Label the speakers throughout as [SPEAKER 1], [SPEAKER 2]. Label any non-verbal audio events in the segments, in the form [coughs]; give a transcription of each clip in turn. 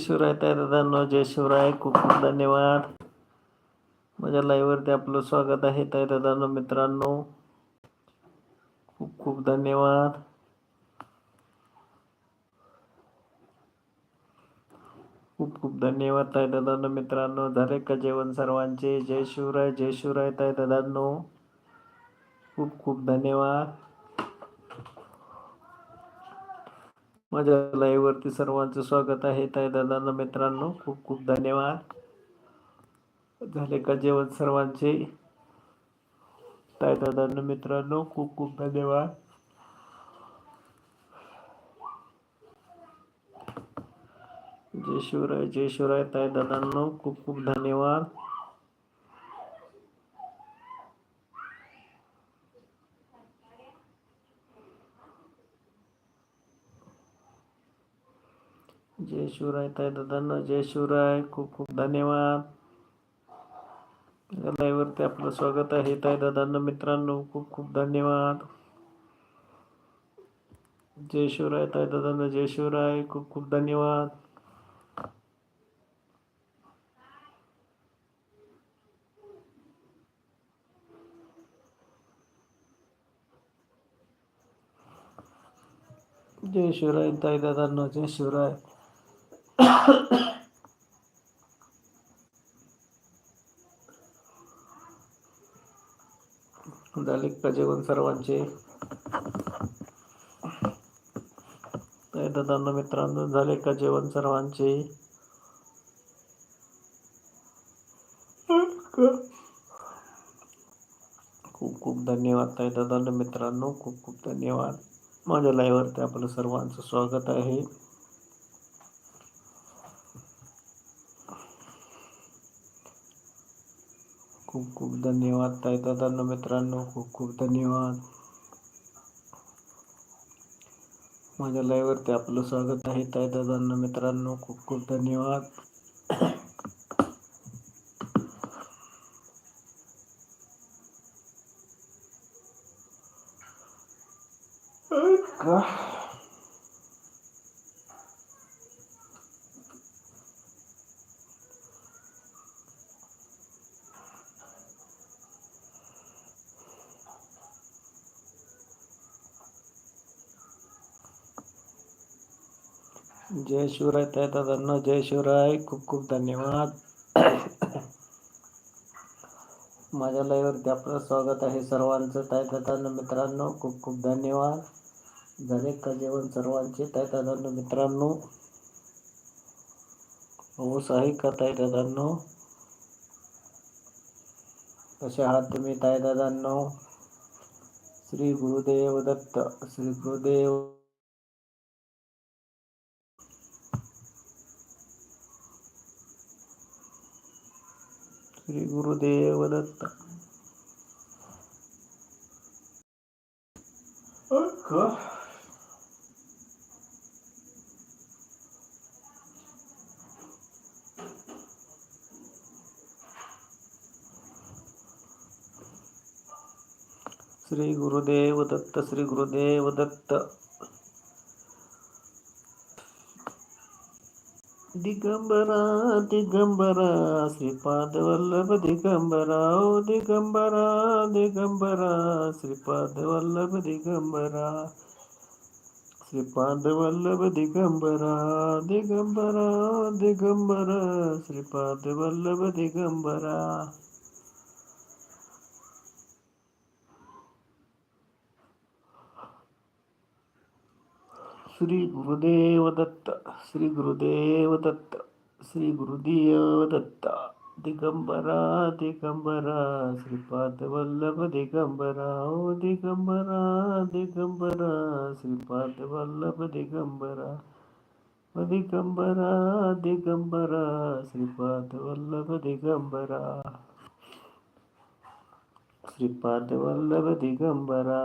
[SPEAKER 1] शिवराय ताई दादांनो जय शिवराय. खूप खूप धन्यवाद. माझ्या लाईव्हवरती आपलं स्वागत आहे ताई दादांनो मित्रांनो. खूप खूप धन्यवाद. खूप खूप धन्यवाद ताई दादांनो मित्रांनो. झाले का जेवण सर्वांचे? जय शिवराय जय शिवराय ताई दादांनो खूप खूप धन्यवाद. माझ्या लाईव्हवरती सर्वांचं स्वागत आहे. ताई दादांना मित्रांनो खूप खूप धन्यवाद. झाले का जेवण सर्वांचे? ताई दादांना मित्रांनो खूप खूप धन्यवाद. जय शिवराय जय शिवराय. ताई दादांनो खूप खूप धन्यवाद. जय शिवराय ताई दादांना जय शिवराय. खूप खूप धन्यवाद. लाईव्हवरती आपलं स्वागत आहे. ताई दादांना मित्रांनो खूप खूप धन्यवाद. जय शिवराय ताई दादांना जय शिवराय. खूप खूप धन्यवाद. जय शिवराय ताई दादांना जय शिवराय. झाले का जेवण सर्वांचे दादांना मित्रांनो झाले का जेवण सर्वांचे. खूप खूप धन्यवाद ताई दादांना मित्रांनो खूप खूप धन्यवाद. माझ्या लाईव्हवरती आपलं सर्वांचं स्वागत आहे. खूप खूप धन्यवाद ताई दादांना मित्रांनो खूप खूप धन्यवाद. माझ्या लाईव्हवरती आपलं स्वागत आहे ताई दादांना मित्रांनो खूप खूप धन्यवाद. जय शिवराय ताई दादांना जय शिवराय. खूप खूप धन्यवाद. [coughs] माझ्या लाईव्हवरती आपलं स्वागत आहे सर्वांचं. ताई दादांना मित्रांनो खूप खूप धन्यवाद. झाले का जेवण सर्वांचे? ताई दादांना मित्रांनो पाऊस आहे का ताई दादांनो? कसे आहात तुम्ही ताई दादांनो? श्री गुरुदेव दत्त श्री गुरुदेव श्री गुरुदेव दत्त का श्री गुरुदेव दत्त श्री गुरुदेव दत्त दिगंबरा दिगंबरा श्रीपाद वल्लभ दिगंबरा ओ दिगंबरा दिगंबरा श्रीपाद वल्लभ दिगंबरा श्रीपाद वल्लभ दिगंबरा दिगंबरा दिगंबरा श्रीपाद वल्लभ दिगंबरा। श्री गुरुदेव दत्त श्री गुरुदेव दत्त श्री गुरुदेव दत्त दिगंबरा दिगंबरा श्रीपाद वल्लभ दिगंबरा ओ दिगंबरा दिगंबरा श्रीपाद वल्लभ दिगंबरा दिगंबरा दिगंबरा श्रीपाद वल्लभ दिगंबरा श्रीपाद वल्लभ दिगंबरा।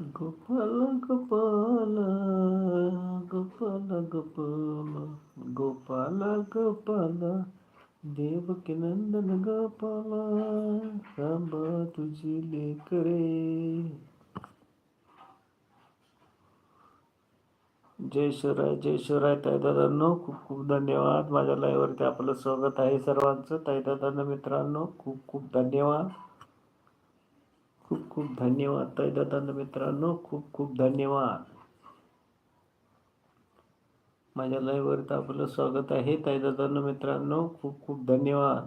[SPEAKER 1] गोपाल गोपाल गोपाल गोपाल गोपाल गोपाल देवकी नंदन गोपाल रांबा तुझी लेकरे. जय शिवराय जय शिवराय. ताईदादांनो खूप खूप धन्यवाद. माझ्या लाईव्हवरती आपलं स्वागत आहे सर्वांचं. ताईदादांना मित्रांनो खूप खूप धन्यवाद. खूप खूप धन्यवाद ताईदादांना मित्रांनो. खूप खूप धन्यवाद. माझ्या लाईव्हवरती आपलं स्वागत आहे ताईदादांना मित्रांनो. खूप खूप धन्यवाद.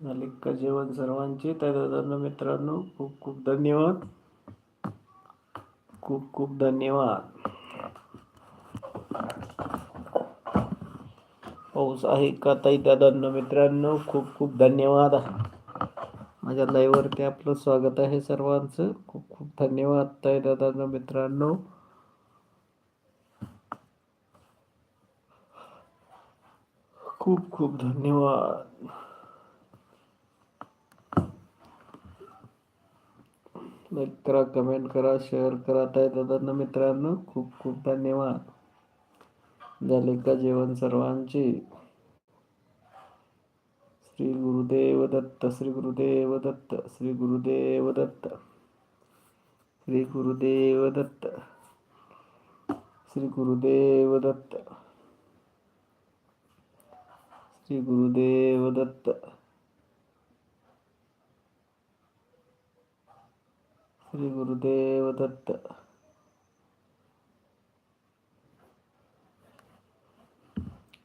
[SPEAKER 1] झाले का जेवण सर्वांचे ताईदादांना मित्रांनो. खूप खूप धन्यवाद. खूप खूप धन्यवाद. पाऊस आहे का ताई? दादांना मित्रांनो खूप खूप धन्यवाद. माझ्या लाईव्हवरती आपलं स्वागत आहे सर्वांचं. खूप खूप धन्यवाद ताई दादांनो मित्रांनो. खूप खूप धन्यवाद. लाईक करा कमेंट करा शेअर करा ताई दादांना मित्रांनो. खूप खूप धन्यवाद. झाले का जेवण सर्वांचे. श्री गुरुदेव दत्त श्री गुरुदेव दत्त श्री गुरुदेव दत्त श्री गुरुदेव दत्त श्री गुरुदेव दत्त श्री गुरुदेव दत्त श्री गुरुदेव दत्त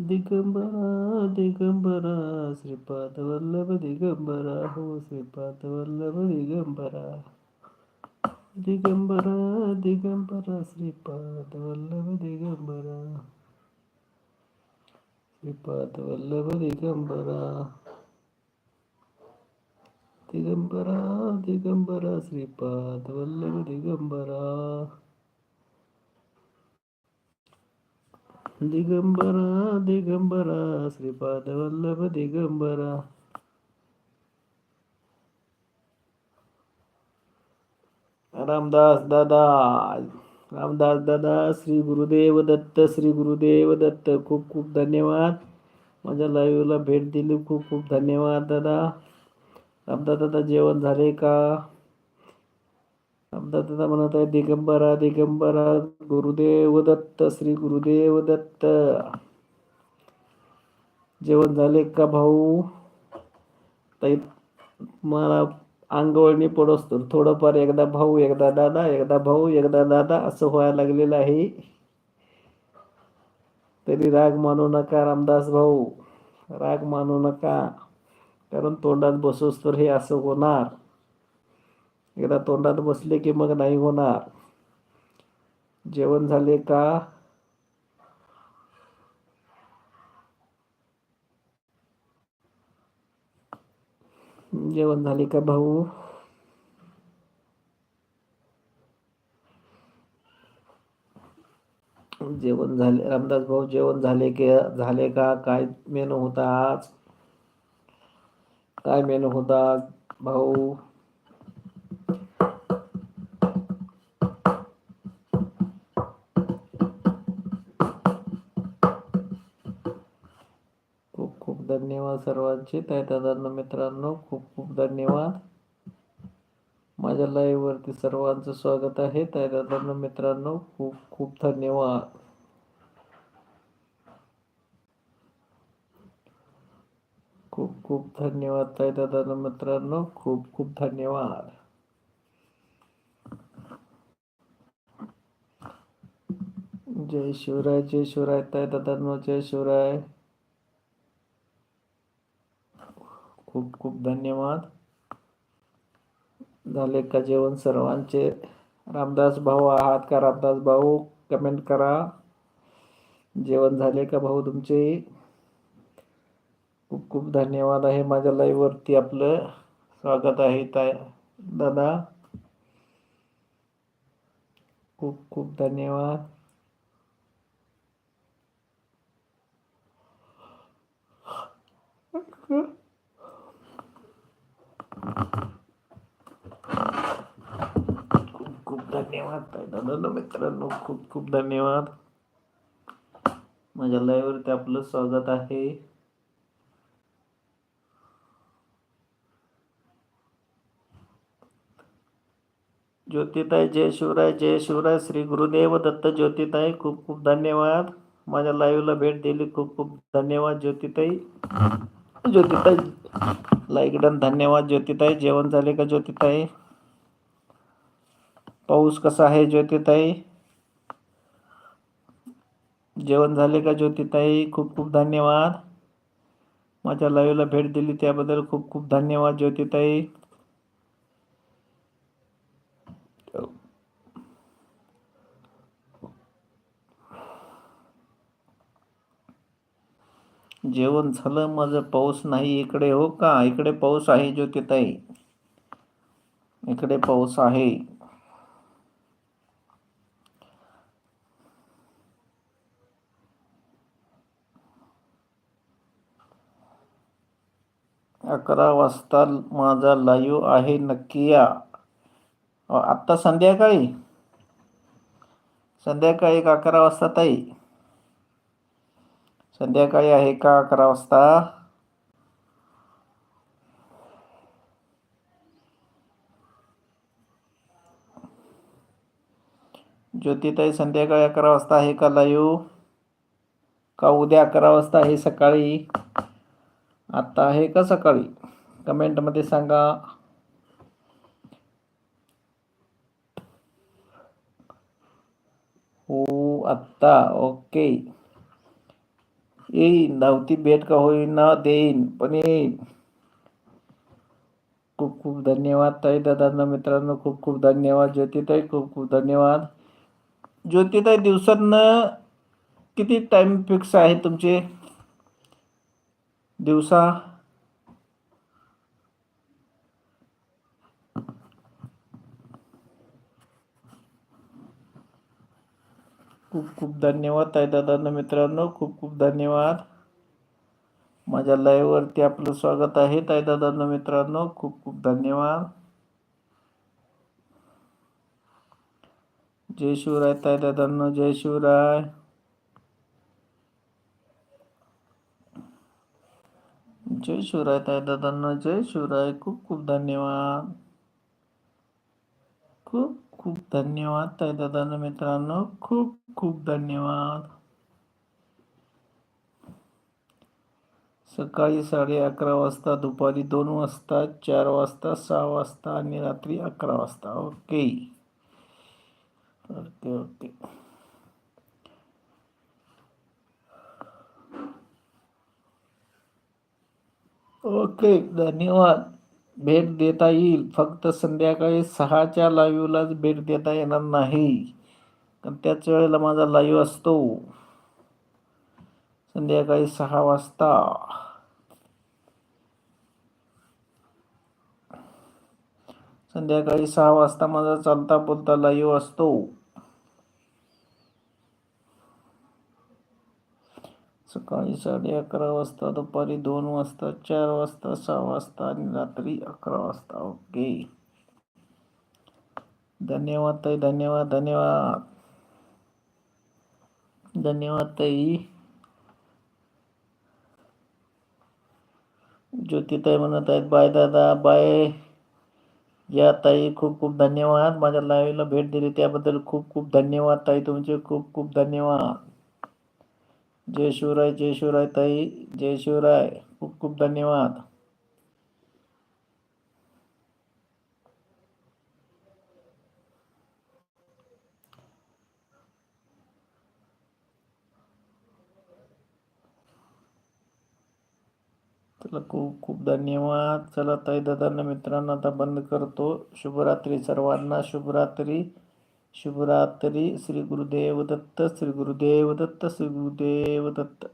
[SPEAKER 1] दिगंबरा दिगंबरा श्रीपाद वल्लभ दिगंबरा हो श्रीपाद वल्लभ दिगंबरा. दिगंबरा दिगंबरा श्रीपाद वल्लभ दिगंबरा. श्रीपाद वल्लभ दिगंबरा. दिगंबरा दिगंबरा श्रीपाद वल्लभ दिगंबरा. दिगंबरा दिगंबरा श्रीपाद वल्लभ दिगंबरा. रामदास दादा रामदास दादा श्री गुरुदेव दत्त श्री गुरुदेव दत्त खूप खूप धन्यवाद. माझ्या लाईव्हला भेट दिली खूप खूप धन्यवाद दादा. रामदास दादा जेवण झाले का? दादा म्हणत आहे दिगंबरा दिगंबरा गुरुदेव दत्त श्री गुरुदेव दत्त. जेवण झाले का भाऊ? ताई मला अंगवळणी पडोस तर थोडंफार एकदा भाऊ एकदा दादा एकदा भाऊ एकदा दादा असं व्हायला लागलेलं आहे. तरी राग मानू नका रामदास भाऊ. राग मानू नका. कारण तोंडात बसोस तर हे असं होणार. एकदा तोंडात बसले की मग नाही होणार. जेवण झाले का? जेवण झाले का भाऊ? जेवण झाले रामदास भाऊ जेवण झाले की झाले का? काय मेनू होता आज? काय मेनू होता भाऊ? सर्वांचे तैतादांना मित्रांनो खूप खूप धन्यवाद. माझ्या लाईव्हवरती सर्वांचं स्वागत आहे. तैतादांना मित्रांनो खूप खूप धन्यवाद. खूप खूप धन्यवाद तैतादांना मित्रांनो खूप खूप धन्यवाद. जय शिवराय जय शिवराय तय दादा जय शिवराय. खूप खूप धन्यवाद. झाले का जेवण सर्वांचे? रामदास भाऊ आहात का? रामदास भाऊ कमेंट करा. जेवण झाले का भाऊ तुमचे? खूप खूप धन्यवाद आहे माझ्या लाईव्हवरती आपलं. स्वागत आहे ताय दादा. खूप खूप धन्यवाद. खूप खूप धन्यवाद दादा मित्रांनो खूप खूप धन्यवाद. माझ्या लाईव्ह आपलं स्वागत आहे. ज्योतिताई जय शिवराय जय शिवराय श्री गुरुदेव दत्त ज्योतिताई खूप खूप धन्यवाद. माझ्या लाईव्हला भेट दिली खूप खूप धन्यवाद ज्योतिताई. ज्योतिताई. लाईक डन धन्यवाद ज्योतिताई. जेवण झाले का ज्योतिताई? पाऊस कसा आहे ज्योतिताई? जेवण झाले का ज्योतिताई? खूप खूप धन्यवाद. माझ्या लाईव्हला भेट दिली त्याबद्दल खूप खूप धन्यवाद ज्योतिताई. जेवण झालं माझं पाऊस नाही इकडे हो का? इकडे पाऊस आहे ज्योतिताई. इकडे पाऊस आहे. अकरा वाजता माझा लाईव्ह आहे नक्की या. आत्ता संध्याकाळी? संध्याकाळी एक अकरा वाजता ताई. संध्याकाळी आहे का अकरा वाजता? ज्योतिताई संध्याकाळी अकरा वाजता आहे का लाईव्ह? का उद्या अकरा वाजता आहे सकाळी? आत्ता आहे का सकाळी? कमेंटमध्ये सांगा. हो आत्ता. ओके. येईन धावती भेट का होईना देईन पण येईन. खूप खूप धन्यवाद ताई दादांना मित्रांनो खूप खूप धन्यवाद ज्योतिताई खूप खूप धन्यवाद. ज्योतिताई दिवसातनं किती टाइम फिक्स आहे तुमचे? दिवसा खूप खूप धन्यवाद ताई दादांना मित्रांनो खूप खूप धन्यवाद. माझ्या लाईव्हवरती आपलं स्वागत आहे ताई दादांना मित्रांनो खूप खूप धन्यवाद. जय शिवराय ताई दादांना जय शिवराय. जय शिवराय ताई दादांना जय शिवराय. खूप खूप धन्यवाद. खूप खूप धन्यवाद ताई दादांनो मित्रांनो. खूप खूप धन्यवाद. सकाळी साडे अकरा वाजता, दुपारी दोन वाजता, चार वाजता, सहा वाजता आणि रात्री अकरा वाजता. ओके. Okay okay. ओके, धन्यवाद. भेट देता येईल. फक्त संध्याकाळी सहाच्या लाईव्हलाच भेट देता येणार नाही. कारण त्याच वेळेला माझा लाईव्ह असतो. संध्याकाळी सहा वाजता. संध्याकाळी सहा वाजता माझा चालता बोलता लाईव्ह असतो. सकाळी साडे अकरा वाजता दुपारी दोन वाजता चार वाजता सहा वाजता आणि रात्री अकरा वाजता. ओके. धन्यवाद ताई धन्यवाद धन्यवाद. धन्यवाद ताई. ज्योतिताई म्हणत आहेत बाय दादा बाय. या ताई खूप खूप धन्यवाद. माझ्या लाईव्हला भेट दिली त्याबद्दल खूप खूप धन्यवाद ताई. तुमचे खूप खूप धन्यवाद. जय शिवराय जय शिवराय ताई जय शिवराय. खूप खूप धन्यवाद. चला खूप खूप धन्यवाद. चला ताई दादांना मित्रांना आता बंद करतो. शुभरात्री सर्वांना. शुभरात्री. शुभरात्री श्री गुरुदेव दत्त श्री गुरुदेव दत्त श्री गुरुदेव दत्त